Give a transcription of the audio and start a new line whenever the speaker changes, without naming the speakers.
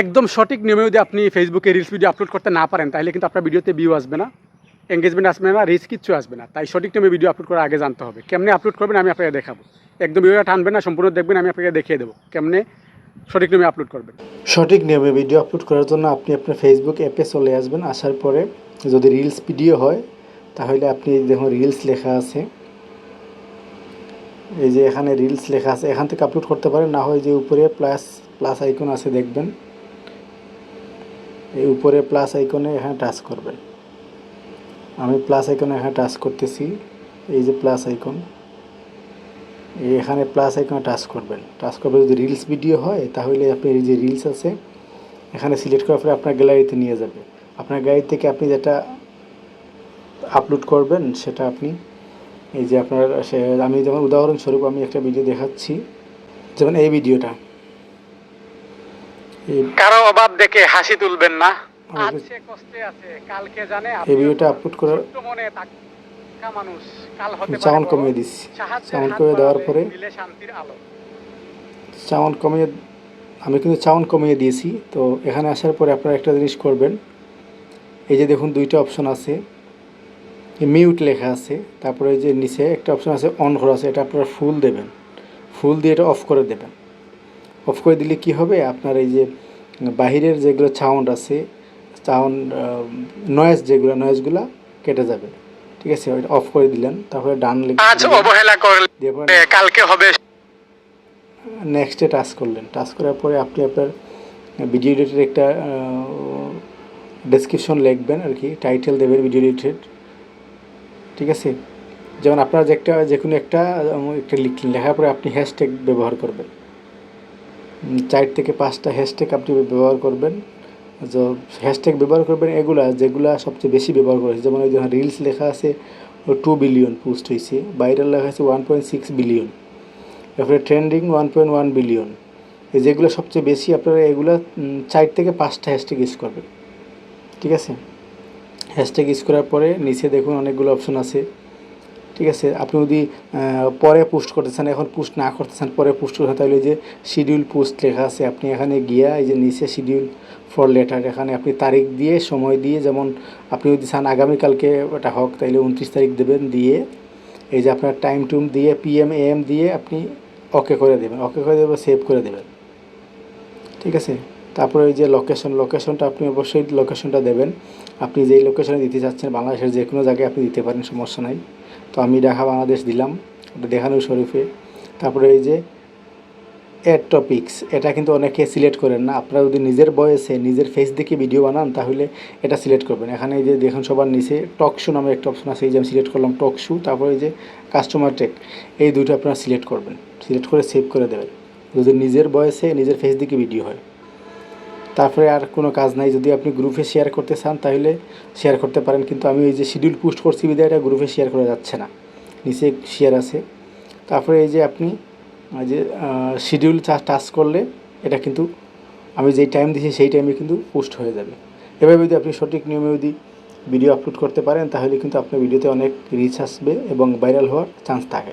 একদম সঠিক নিয়মে যদি আপনি ফেসবুকে রিলস ভিডিও আপলোড করতে না পারেন, তাহলে কিন্তু আপনার ভিডিওতে ভিউ আসবে না এঙ্গেজমেন্ট আসবে না রিচ কিচ্ছু আসবে না। তাই সঠিক নিয়মে ভিডিও আপলোড করার আগে জানতে হবে, কেমনে আপলোড করবেন আমি আপনাকে দেখাবো। একদম ভিডিওটা টানবেন না, সম্পূর্ণ দেখবেন, আমি আপনাকে দেখিয়ে দেবো, কেমনে সঠিক নিয়মে আপলোড করবেন।
সঠিক নিয়মে ভিডিও আপলোড করার জন্য আপনি আপনার ফেসবুক অ্যাপে চলে আসবেন, আসার পরে যদি রিলস ভিডিও হয়, তাহলে আপনি দেখুন রিলস লেখা আছে। এই যে এখানে রিলস লেখা আছে, এখান থেকে আপলোড করতে পারেন, না হয় যে উপরে প্লাস প্লাস আইকন আছে, দেখবেন। এই উপরে প্লাস আইকনে এখানে টাচ করবেন আমি প্লাস আইকনে এখানে টাচ করতেছি, এই যে প্লাস আইকন এখানে প্লাস আইকনে টাচ করবেন। টাচ করবে যদি রিলস ভিডিও হয়, তাহলে আপনি এই যে রিলস আছে, এখানে সিলেক্ট করার পরে আপনার গ্যালারিতে নিয়ে যাবে। আপনার গ্যালারি থেকে আপনি যেটা আপলোড করবেন, সেটা আপনি এই যে আপনার আমি যেমন উদাহরণস্বরূপ আমি একটা ভিডিও দেখাচ্ছি। যেমন এই ভিডিওটা
কারও অভাব দেখে হাসি তুলবেন না। সে কষ্টে আছে কালকে জানে
এই ভিডিওটা আপলোড করার
মনে থাকা মানুষ। কাল হতে পারে
সাউন্ড কমিয়ে দিচ্ছি
সাহায্যের
সাউন্ড কমিয়ে দেওয়ার পরে
মিলে শান্তির আলো।
সাউন্ড কমিয়ে আমি কিন্তু সাউন্ড কমিয়ে দিয়েছি তো এখানে আসার পরে আপনারা একটা জিনিস করবেন। এই যে দেখুন দুইটা অপশন আছে। মিউট লেখা আছে তারপরে এই যে নিচে একটা অপশন আছে অন করা আছে এটা আপনারা ফুল দেবেন। ফুল দিয়ে এটা অফ করে দেবেন। অফ করে দিলে কি হবে? আপনার এই যে বাহিরের যেগুলো সাউন্ড আছে সাউন্ড নয়েজ যেগুলো নয়েজগুলো কেটে যাবে। ঠিক আছে? ওইটা অফ করে দিলেন তারপরে ডান
আজ অবহেলা করলে কালকে হবে।
নেক্সটে টাচ করলেন। টাচ করার পরে আপনি আপনার ভিডিও এডিটের একটা ডেসক্রিপশন লিখবেন আর কি টাইটেল দেবেন ভিডিও এডিটেড ঠিক আছে? যেমন আপনার যে একটা যে কোনো একটা একটা লিখলেন লেখার পরে আপনি হ্যাশট্যাগ ব্যবহার করবেন। চার থেকে পাঁচটা হ্যাশট্যাগ আপনি ব্যবহার করবেন। তো হ্যাশট্যাগ ব্যবহার করবেন এগুলা, যেগুলা সবচেয়ে বেশি ব্যবহার করেছে যেমন ওই যে রিলস লেখা আছে টু বিলিয়ন পোস্ট হয়েছে। ভাইরাল লেখা আছে ওয়ান পয়েন্ট সিক্স বিলিয়ন তারপরে trending one point one billion যেগুলো সবচেয়ে বেশি আপনারা এগুলো চার থেকে পাঁচটা হ্যাশট্যাগ ইউজ করবেন। ঠিক আছে? হ্যাশট্যাগ ইউজ করার পরে নিচে দেখুন অনেকগুলো অপশন আছে। ঠিক আছে, আপনি যদি পরে পোস্ট করতে চান এখন পোস্ট না করতে চান পরে পোস্ট করতে তাহলে যে শিডিউল পোস্ট লেখা আছে, আপনি এখানে গিয়া এই যে নিচে শিডিউল ফর লেটার এখানে আপনি তারিখ দিয়ে, সময় দিয়ে, যেমন আপনি যদি চান আগামীকালকে ওটা হোক তাহলে উনত্রিশ তারিখ দেবেন দিয়ে, এই যে আপনার টাইম টুম দিয়ে পিএম এম দিয়ে আপনি ওকে করে দেবেন ওকে করে দেবেন সেভ করে দেবেন। ঠিক আছে? তারপরে ওই যে লোকেশন লোকেশনটা আপনি অবশ্যই লোকেশনটা দেবেন। আপনি যেই লোকেশনে দিতে চাচ্ছেন, বাংলাদেশের যে কোনো জায়গায় আপনি দিতে পারেন, সমস্যা নাই। তো আমি ঢাকা বাংলাদেশ দিলাম, ওটা দেখানো শরীফে। তারপরে এই যে অ্যাড টপিক্স এটা কিন্তু অনেকে সিলেক্ট করেন না। আপনারা যদি নিজের বয়সে নিজের ফেস দেখে ভিডিও বানান, তাহলে এটা সিলেক্ট করবেন। এখানে এই যে দেখুন সবার নিচে টক শু নামে একটা অপশন আছে, এই যে আমি সিলেক্ট করলাম টক শু তারপরে এই যে কাস্টমার টেক এই দুটো আপনারা সিলেক্ট করবেন। সিলেক্ট করে সেভ করে দেবেন। যদি নিজের বয়সে নিজের ফেস দিকে ভিডিও হয়। তারপরে আর কোনো কাজ নাই। যদি আপনি গ্রুপে শেয়ার করতে চান, তাহলে শেয়ার করতে পারেন। কিন্তু আমি এই যে শিডিউল পোস্ট করছি বিদায় এটা গ্রুপে শেয়ার করা যাচ্ছে না। নিচে শেয়ার আছে। তারপরে এই যে আপনি যে শিডিউল টাচ করলে এটা কিন্তু আমি যেই টাইম দিয়েছি সেই টাইমে কিন্তু পোস্ট হয়ে যাবে। এভাবে যদি আপনি সঠিক নিয়মে যদি ভিডিও আপলোড করতে পারেন, তাহলে কিন্তু আপনার ভিডিওতে অনেক রিচ আসবে এবং ভাইরাল হওয়ার চান্স থাকে।